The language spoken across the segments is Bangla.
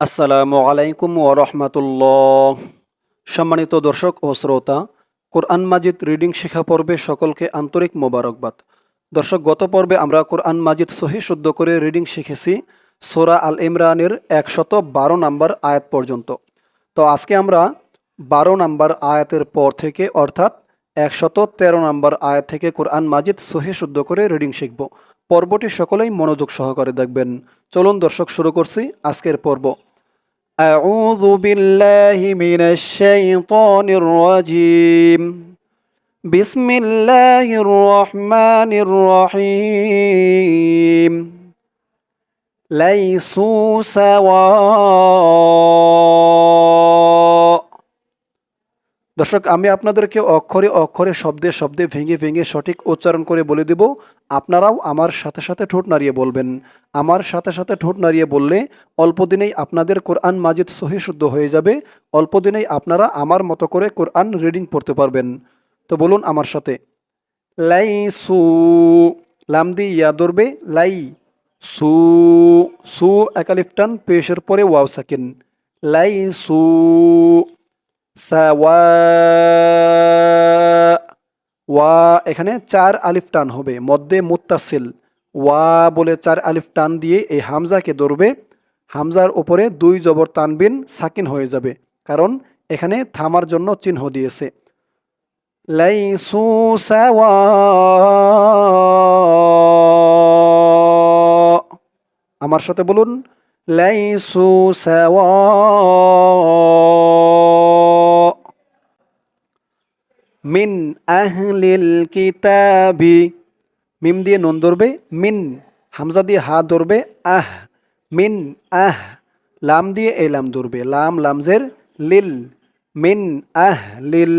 আসসালামু আলাইকুম ও ওরহমতুল্লাহ সম্মানিত দর্শক ও শ্রোতা, কোরআন মাজিদ রিডিং শেখা পর্বে সকলকে আন্তরিক মোবারকবাদ। দর্শক, গত পর্বে আমরা কোরআন মাজিদ সহি শুদ্ধ করে রিডিং শিখেছি সোরা আল ইমরানের একশত বারো নম্বর আয়াত পর্যন্ত। তো আজকে আমরা বারো নম্বর আয়াতের পর থেকে, অর্থাৎ একশত তেরো নম্বর আয়াত থেকে কোরআন মাজিদ সহি শুদ্ধ করে রিডিং শিখব। পর্বটি সকলেই মনোযোগ সহকারে দেখবেন। চলুন দর্শক, শুরু করছি আজকের পর্ব। أعوذ بالله من الشيطان الرجيم. بسم الله الرحمن الرحيم. ليسوا سواء দর্শক, আমি আপনাদেরকে অক্ষরে অক্ষরে শব্দে শব্দে ভেঙে ভেঙে সঠিক উচ্চারণ করে বলে দেব। আপনারাও আমার সাথে সাথে ঠোঁট নাড়িয়ে বলবেন। আমার সাথে সাথে ঠোঁট নাড়িয়ে বললে অল্প দিনেই আপনাদের কোরআন মাজিদ সহি শুদ্ধ হয়ে যাবে। অল্প দিনেই আপনারা আমার মতো করে কোরআন রিডিং পড়তে পারবেন। তো বলুন আমার সাথে। লাই সু, লাম দিয়ে ইয়া ধরবে। লাই সু সু একালিফটান পেশের পরে ওয়াও সাকিন। লাই সু ওয়া, এখানে চার আলিফ টান হবে। মধ্যে মুত্তাসিল। ওয়া বলে চার আলিফ টান দিয়ে এই হামজাকে ধরবে। হামজার ওপরে দুই জবর তানবিন সাকিন হয়ে যাবে, কারণ এখানে থামার জন্য চিহ্ন দিয়েছে। লাইসু আমার সাথে বলুন, লাইসু সাওয়া। মিন আহলিল কিতাবি। মিম দিয়ে নুন ধরবে, মিন হামজা দিয়ে হা ধরবে, আহ, মিন আহ, লাম দিয়ে এই লাম ধরবে, লাম লামজের লিল, মিন আহ লিল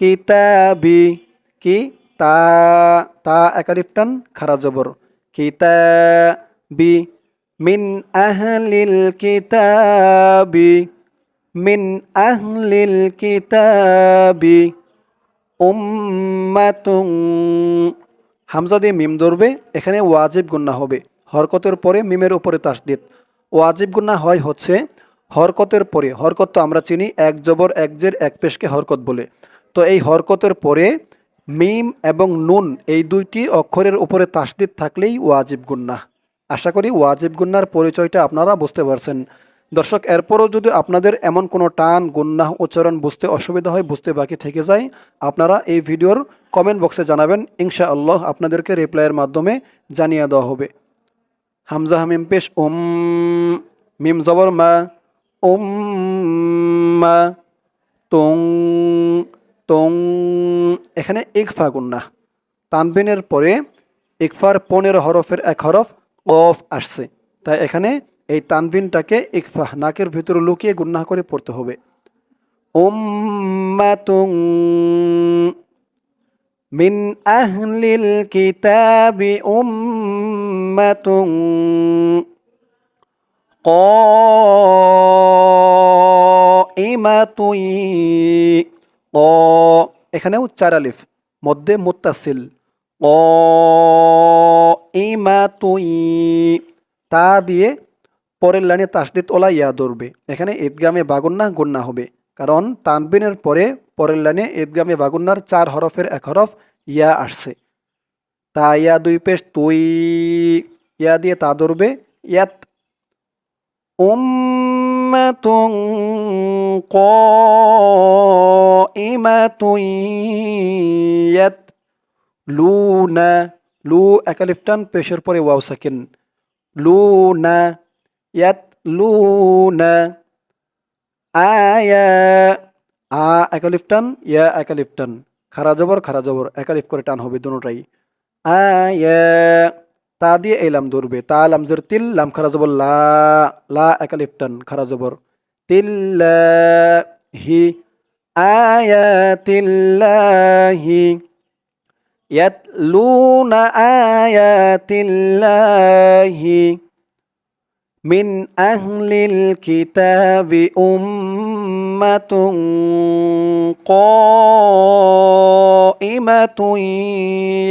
কিতাবি। কি? তা তা একালিফটান খারা জবর। কিতাবি, মিন আহলিল কিতাবি, মিন আহলিল কিতাবি। উম্মাতুং হামজা দিয়ে মিম ধরবে, এখানে ওয়াজিব গুন্না হবে। হরকতের পরে মিমের উপরে তাসদিদ। ওয়াজিব গুন্না হয় হচ্ছে হরকতের পরে। হরকত তো আমরা চিনি, এক জবর, এক জের, এক পেশকে হরকত বলে। তো এই হরকতের পরে মিম এবং নুন, এই দুইটি অক্ষরের উপরে তাসদিদ থাকলেই ওয়াজিব গুন্না আশা করি ওয়াজিব গুন্নার পরিচয়টা আপনারা বুঝতে পারছেন। দর্শক, এরপরও যদি আপনাদের এমন কোনো টান গুন্না উচ্চারণ বুঝতে অসুবিধা হয়, বুঝতে বাকি থেকে যায়, আপনারা এই ভিডিওর কমেন্ট বক্সে জানাবেন। ইনশা আল্লাহ আপনাদেরকে রিপ্লাইয়ের মাধ্যমে জানিয়ে দেওয়া হবে। হামজা হামিম পেশ, উম, মিম জবর মা ওম মা, তুং তুং, এখানে ইকফা গুন্না তানবিনের পরে ইকফার পনেরো হরফের এক হরফ অফ আসছে। তাই এখানে এই তানবিনটাকে ইকফা নাকের ভিতরে লুকিয়ে গুন্না করে পড়তে হবে। উম্মাতুং মিন আহলিল কিতাবি উম্মাতুং ইমাতুই ক, এখানেও চার আলিফ, মধ্যে মুত্তাসিল ক ইমাতুই তা দিয়ে পরের লাইনে তাসদিদ ওলা ইয়া ধরবে। এখানে ঈদগামে বাগুন্না গুন্না হবে। কারণ তানবিনের পরে পরের লাইনে ঈদগামে বাগুন্নার চার হরফের এক হরফ ইয়া আসছে। তা ইয়া দুই পেশ তুই, ইয়া দিয়ে তা ধরবে। ইয়াত উম্মাতুং কাইমাতুন ইয়াতলুনা। লু একালিফটান পেশের পরে ওয়াও সাকিন। লুনা ইয়াতলুনা আয়া আ একালিফ টান ইয়া একালিফ টান খারা জবর খারা জবর একালিফ করে টান হবে দুটাই আ তা দিয়ে এই লাম ধরবে। তা লাম জোর তিল, লাম খারা জবর লা লা একালিফ টান খারা জবর তিল হি। আয়াতিল্লাহি ইয়াতলুনা আয়াতিল্লাহি। من أهل الكتاب أمة قائمة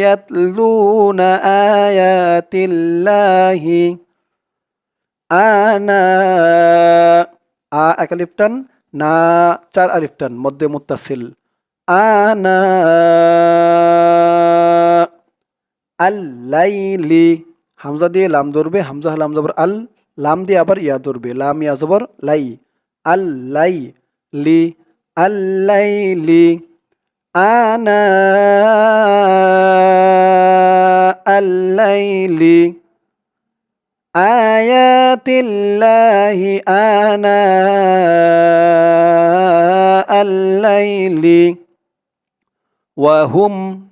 يتلون آيات الله آناء এক আলিফ টান না চার আলিফ টান মধ্যে মুত্তাসিল আনা আল্লাইলি হামজা দিয়ে লাম ধরবে হামজা লাম জবর আল লাম দিয়ে আবার ইয়া ধরবে। লাম, ইয়া, জবর, লাই। আল্লাই লি। আল্লাইলি আনা আল্লাইলি আয়াতিল্লাহি আনা আল্লাইলি ওয়াহুম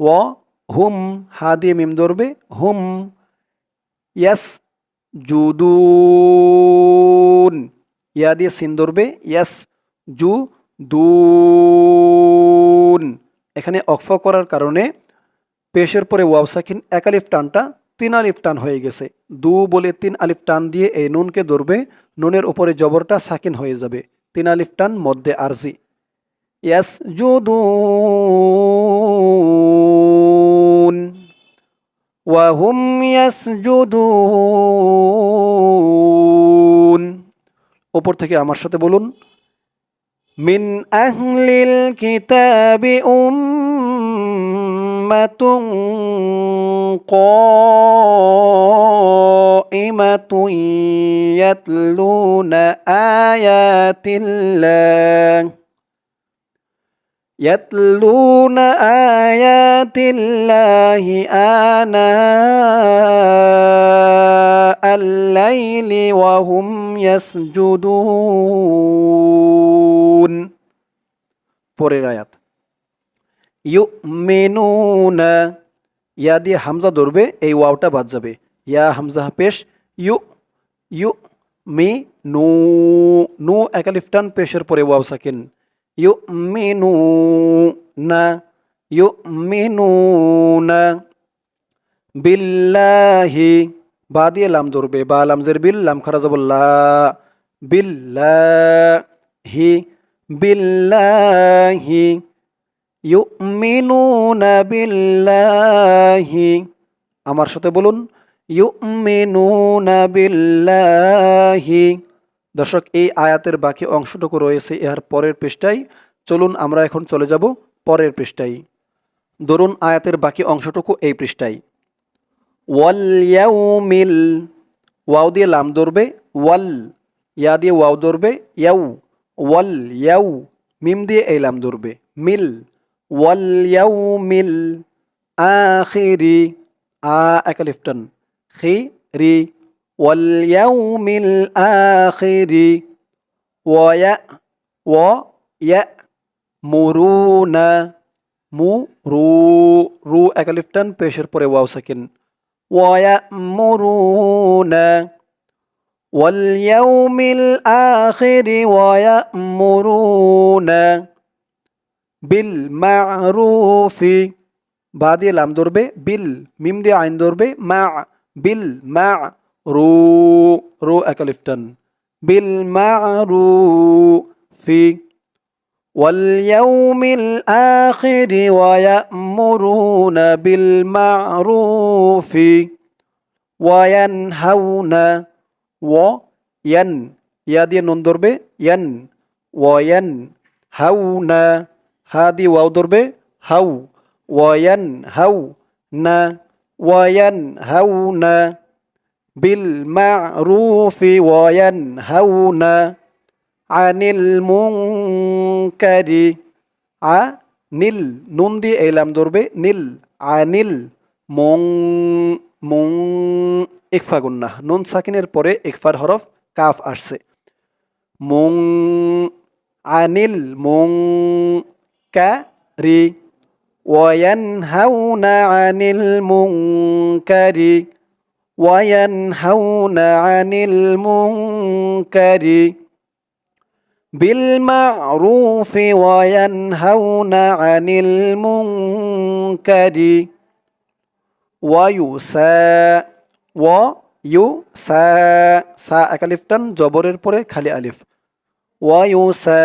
ওয়া হুম, হা দিয়ে মিম ধরবে। হুম, ইয়াস জুদুন। ইয়া দিয়ে সিন ধরবে, ইয়াস জু দুন এখানে অক্ফ করার কারণে পেশের পরে ওয়াও সাকিন এক আলিফ টানটা তিন আলিফ টান হয়ে গেছে। দু বলে তিন আলিফ টান দিয়ে এই নুনকে ধরবে, নুনের উপরে জবরটা সাকিন হয়ে যাবে। তিন আলিফ টান মধ্যে আরজি। ইয়াস জুদুন। ওয়াহুম ইয়াসজুদুন ওপর থেকে আমার সাথে বলুন মিন আহলিল কিতাবি উম্মাতুন قائمة يتلون آيات الله يتلون آيات الله آناء الليل وهم يسجدون পরের আয়াত ইউমিনুনা ইয়া দিয়ে হামজা ধরবে এই ওয়াওটা বাদ যাবে ইয়া হামজা পেশ ইউ ইউ মি নু নু একালিফটান পেশের পরে ওয়াও সাকিন নু না বিল্লাহি বা দিয়ে লাম ধরবে বা লামজের বিল লাম খারা যাবল্লা বিল্লাহি বিল্লাহি ইউমিনুনা বিল্লাহি আমার সাথে বলুন ইউমিনুনা বিল্লাহি দর্শক, এই আয়াতের বাকি অংশটুকু রয়েছে ইহার পরের পৃষ্ঠায়। চলুন আমরা এখন চলে যাব পরের পৃষ্ঠায়। দরুন আয়াতের বাকি অংশটুকু এই পৃষ্ঠায়। ওয়াল ইয়াউমিল, ওয়াও দিয়ে লাম ধরবে, ওয়াল ইয়া দিয়ে ওয়াও ধরবে, ইয়াউ, ওয়াল ইয়াউ, মিম দিয়ে এই লাম ধরবে, মিল, ওয়াল ইয়াউ আখিরি, আ একালিফটন খি, রি ওয়াল ইয়াউমিল আখিরি ওয়া ওয়া ইয়া মুরুনা মু রু রু একালিফটন পেশের পরে ওয়াও সাকিন ওয়া মুরুনা واليوم الآخر ويأمرون বিল মারুফি বা দিয়ে লাম ধরবে বিল মিম দিয়ে আইন ধরবে رو رو أكلفتن بالمعروف واليوم الآخر ويأمرون بالمعروف وينهون وين يا دي به ين وين هون هذه واو ضربة هو وين هون وين هون ওয়ান হাউ না বিল মারুফি ওয়ান হাউ না আনিল মুনকারি আ নীল নুন দিয়ে এলাম ধরবে নীল আনিল মং মং ইকফা গুন্না নুন সাকিনের পরে ইকফার হরফ কাফ আসছে মং আনিল মং المنكر وينهون عن المنكر وينهون عن المنكر بالمعروف وينهون عن المنكر ويسا ويسا সা এক আলিফ টান জবরের পরে খালি আলিফ ওয়ায়ুসা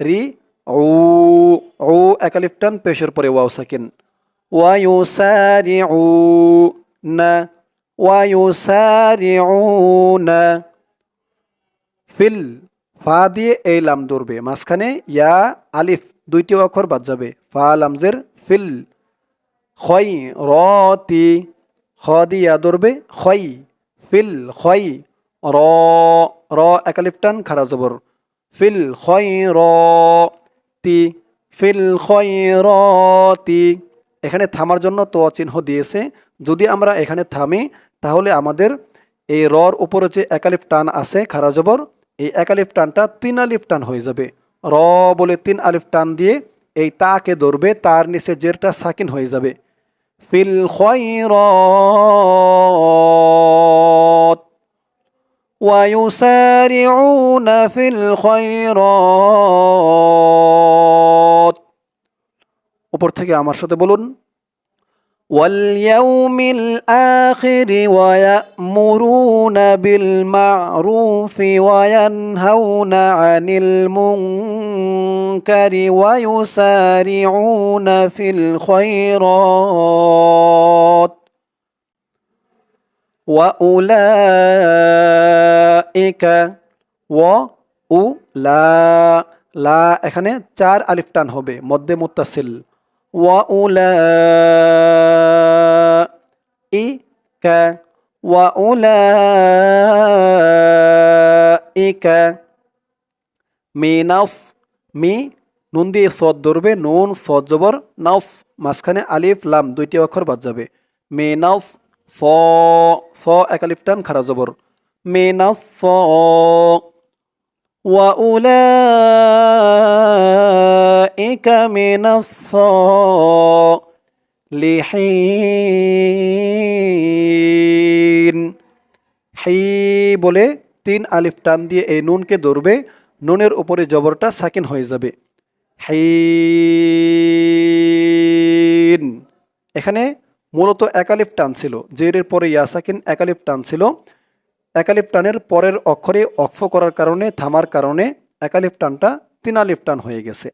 রি ও ও একালিফ টান পেশের পরে ওয়াও সাকিন ওয়ায়ুসারিউনা ওয়ায়ুসারিউনা ফিল ফা দিয়ে এই লাম ধরবে। মাঝখানে ইয়া, আলিফ দুইটি অক্ষর বাদ যাবে। ফা লামজের ফিল। খই, রতি। খ দিয়ে ধরবে। খই, ফিল, খই, র র একালিফ টান, খারা জবর। ফিল, খই, র, তি। ফিল, খই, র, তি। এখানে থামার জন্য তো চিহ্ন দিয়েছে যদি আমরা এখানে থামি তাহলে আমাদের এই রর উপরে যে একালিফ টান আছে খারা জবর এই একালিফ টানটা তিন আলিফ টান হয়ে যাবে র বলে তিন আলিফ টান দিয়ে এই তাকে ধরবে তার নিচে জেরটা সাকিন হয়ে যাবে ফিল খয়রাত ويسارعون في الخيرات উপর থেকে আমার সাথে বলুন واليوم الآخر ويأمرون بالمعروف وينهون عن المنكر ويسارعون في الخيرات وأولئك وأولا লা এখানে চার আলিফ টান হবে মধ্যে মুত্তাসিল وأولئك وأولئك মিনাস মি নুন দিয়ে সদ ধরবে নুন সদ জবর নাস মাঝখানে আলিফ লাম দুইটি অক্ষর বাদ যাবে মিনাস স স এক আলিফ টান খারা জবর মিনাস স وأولئك من الصالحين হি বলে তিন আলিফ টান দিয়ে এই নুনকে ধরবে নুনের উপরে জবরটা সাকিন হয়ে যাবে হিন এখানে মূলত একালিফ টান ছিল জেরের পরে ইয়া সাকিন একালিফ টান ছিল একালিফ টানের পরের অক্ষরে অক্ষ করার কারণে, থামার কারণে একালিফ টানটা তিনালিফ টান হয়ে গেছে।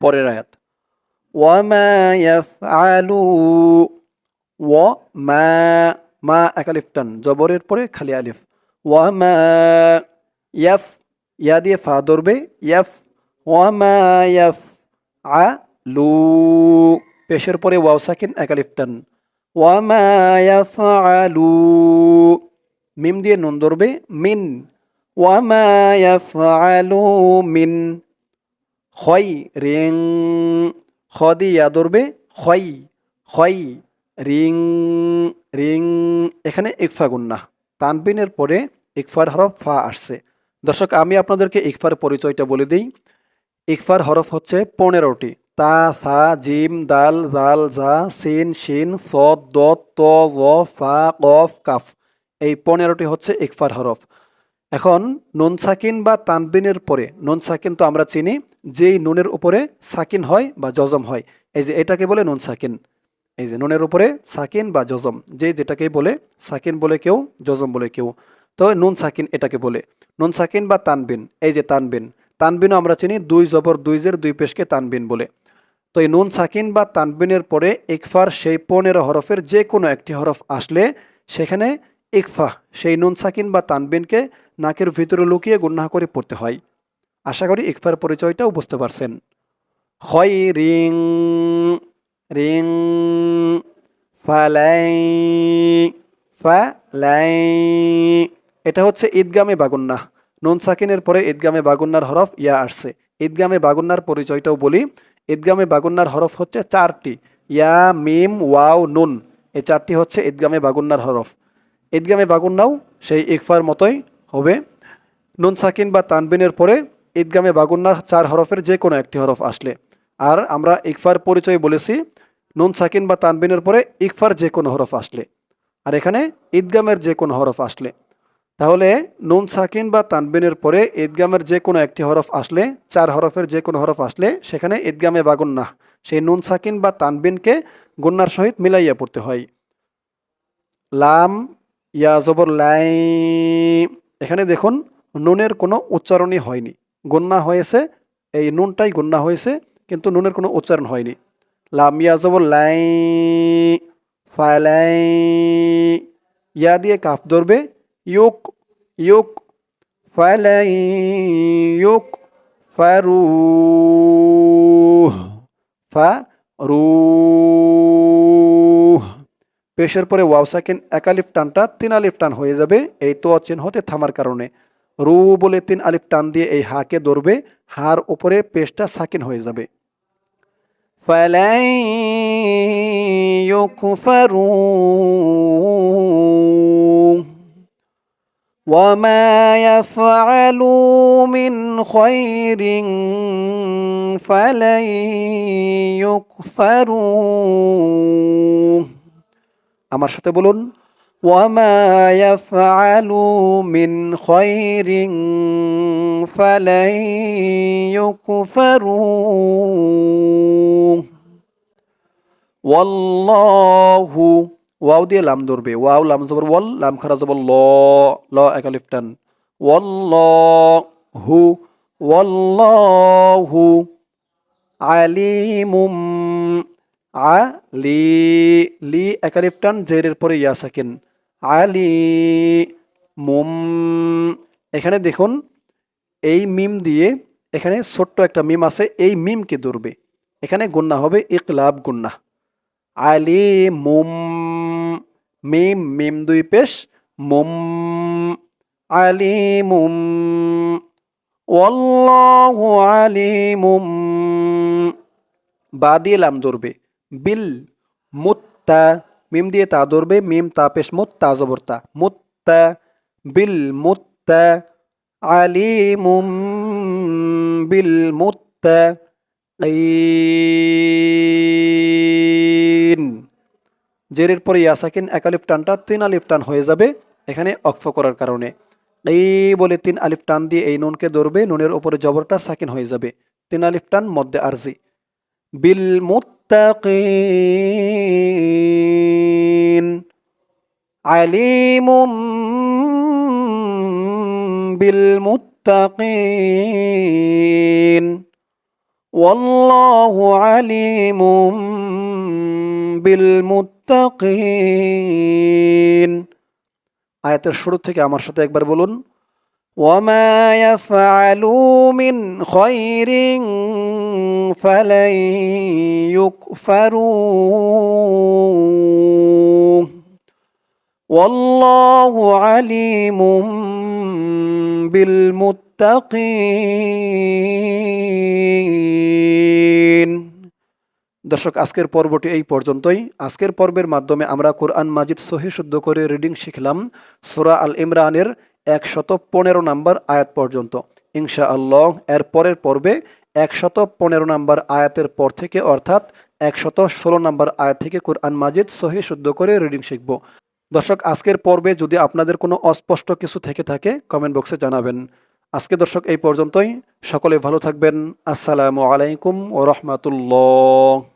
পরের আয়াত। ওয়া মা ও মা মা এক আলিফ টান, জবরের পরে খালি আলিফ। ওয়া মা, ইয়াফ, ইয়া দিয়ে ফা ধরবে, ইয়াফ। ওয়া মা, ইয়াফ, আ, লু। পেশের পরে ওয়াও সাকিন এক আলিফ টান। ওয়া মা, ইয়াফ আলু মিম দিয়ে নুন ধরবে, মিন। ওয়া মা, ইয়াফ আলু মিন। খয় রেং। খ দিয়ে ইয়া ধরবে খয় খয় রিং রিং, এখানে ইকফা গুন্না। তানবিনের পরে ইকফার হরফ ফা আসছে। দর্শক, আমি আপনাদেরকে ইকফার পরিচয়টা বলে দিই। ইকফার হরফ হচ্ছে পনেরোটি। তা, সা, জিম, দাল জাল জা, সিন, শিন স দ ত, জ, ফা, কফ, কাফ। এই পনেরোটি হচ্ছে ইকফার হরফ। এখন নুন সাকিন বা তানবিনের পরে, নুন সাকিন তো আমরা চিনি, যেই নুনের উপরে সাকিন হয় বা জজম হয়। এই যে এটাকে বলে নুন সাকিন। এই যে নুনের উপরে সাকিন বা জজম, যে যেটাকে বলে, সাকিন বলে কেউ, জজম বলে কেউ। তো নুন সাকিন এটাকে বলে। নুন সাকিন বা তানবিন, এই যে তানবিন। তানবিনও আমরা চিনি, দুই জবর, দুই জের, দুই পেশকে তানবিন বলে। তো এই নুন সাকিন বা তানবিনের পরে ইকফার সেই পনেরো হরফের যে কোনো একটি হরফ আসলে সেখানে ইকফা, সেই নুন সাকিন বা তানবিনকে নাকের ভিতরে লুকিয়ে গুন্না করে পড়তে হয়। আশা করি ইকফার পরিচয়টাও বুঝতে পারছেন। হয় রিং রিং, ফালাই ফালাই। এটা হচ্ছে ঈদগামে বাগুন্না। নুন সাকিনের পরে ঈদগামে বাগুন্নার হরফ ইয়া আসছে। ঈদগামে বাগুন্নার পরিচয়টাও বলি। ঈদগামে বাগুন্নার হরফ হচ্ছে চারটি। ইয়া, মিম, ওয়াও, নুন। এই চারটি হচ্ছে ঈদগামে বাগুন্নার হরফ। ঈদগামে বাগুন্নাও সেই ইকফার মতোই হবে। নুন সাকিন বা তানবিনের পরে ঈদগামে বাগুন্নার চার হরফের যে কোনো একটি হরফ আসলে। আর আমরা ইকফার পরিচয় বলেছি, নুন, সাকিন বা তানবিনের পরে ইকফার যে কোনো হরফ আসলে। আর এখানে ঈদগামের যে কোনো হরফ আসলে। তাহলে নুন, সাকিন বা তানবিনের পরে ঈদগামের যে কোনো একটি হরফ আসলে, চার হরফের যে কোনো হরফ আসলে, সেখানে ঈদগামে বা গুন্না সেই নুন, সাকিন বা তানবিনকে গুন্নার সহিত মিলাইয়া পড়তে হয়। লাম, ইয়া, জবর লাই এখানে দেখুন, নুনের কোনো উচ্চারণই হয়নি। গন্যা হয়েছে, এই নুনটাই গন্যা হয়েছে কিন্তু নুনের কোনো উচ্চারণ হয়নি। লাম ইয়া জবর লাই ফালাই ইয়া দিয়ে কাফ ধরবে, ইউক ইউক ফালাই ইউক ফারু ফা রু। পেশের পরে ওয়াও সাকিন এক আলিফ টানটা তিন আলিফ টান হয়ে যাবে, এই তো চিহ্নতে থামার কারণে। রু বলে তিন আলিফ টান দিয়ে এই হাকে ধরবে, হার উপরে পেশটা সাকিন হয়ে যাবে। فلن يكفروا وما يفعلوا من خير فلن يكفروا আমার সাথে বলুন وما يفعلوا من خير فلن يكفروا والله ওয়াও দিয়ে লাম ধরবে ওয়াও লাম জবর ওয়াল লাম খারা জবর ল ল একালিফ টান ওয়াল্লাহু ওয়াল্লাহু আলিমুম আলি লি একালিফ টান জেরের পরে ইয়া সাকিন আলি মুম। এখানে দেখুন, এই মিম দিয়ে এখানে ছোট্ট একটা মিম আছে, এই মিমকে ধরবে। এখানে গুন্না হবে ইকলাব গুন্না। আলি মুম। মিম মিম দুই পেশ, মুম। আলিমুম ওয়াল্লাহু আলিমুম বা দিয়ে লাম ধরবে। বিল মুত্তা মিম দিয়ে তা ধরবে, মিম তা পেশ মুত্তা জবরতা মুত্তা বিল মুত্তা আলিমুম বিল মুত্তা জেরের পরে ইয়াসাকিন এক আলিফ টানটা তিন আলিফ টান হয়ে যাবে এখানে অক্ফ করার কারণে। এই বলে তিন আলিফ টান দিয়ে এই নুনকে ধরবে, নুনের উপরে জবরটা সাকিন হয়ে যাবে। তিন আলিফ টান মধ্যে আরজি। বিল মুত্তাকিন আলিমুম বিল মুত্তাকিন والله عليم بالمتقين আয়াতের শুরু থেকে আমার সাথে একবার বলুন وما يفعلوا من خير فلن يكفروه والله عليم بالمتقين দর্শক আজকের পর্বটি এই পর্যন্তই আজকের পর্বের মাধ্যমে আমরা কোরআন মাজিদ সহি শুদ্ধ করে রিডিং শিখলাম সোরা আল ইমরানের একশত পনেরো নাম্বার আয়াত পর্যন্ত ইনশা আল্লাহ এর পরের পর্বে একশত পনেরো নম্বর আয়াতের পর থেকে, অর্থাৎ একশত ষোলো নম্বর আয়াত থেকে কোরআন মাজিদ সহি শুদ্ধ করে রিডিং শিখব। দর্শক, আজকের পর্বে যদি আপনাদের কোনো অস্পষ্ট কিছু থেকে থাকে কমেন্ট বক্সে জানাবেন। আজকে দর্শক, এই পর্যন্তই। সকলে ভালো থাকবেন। আসসালামু আলাইকুম ও রহমতুল্লাহ।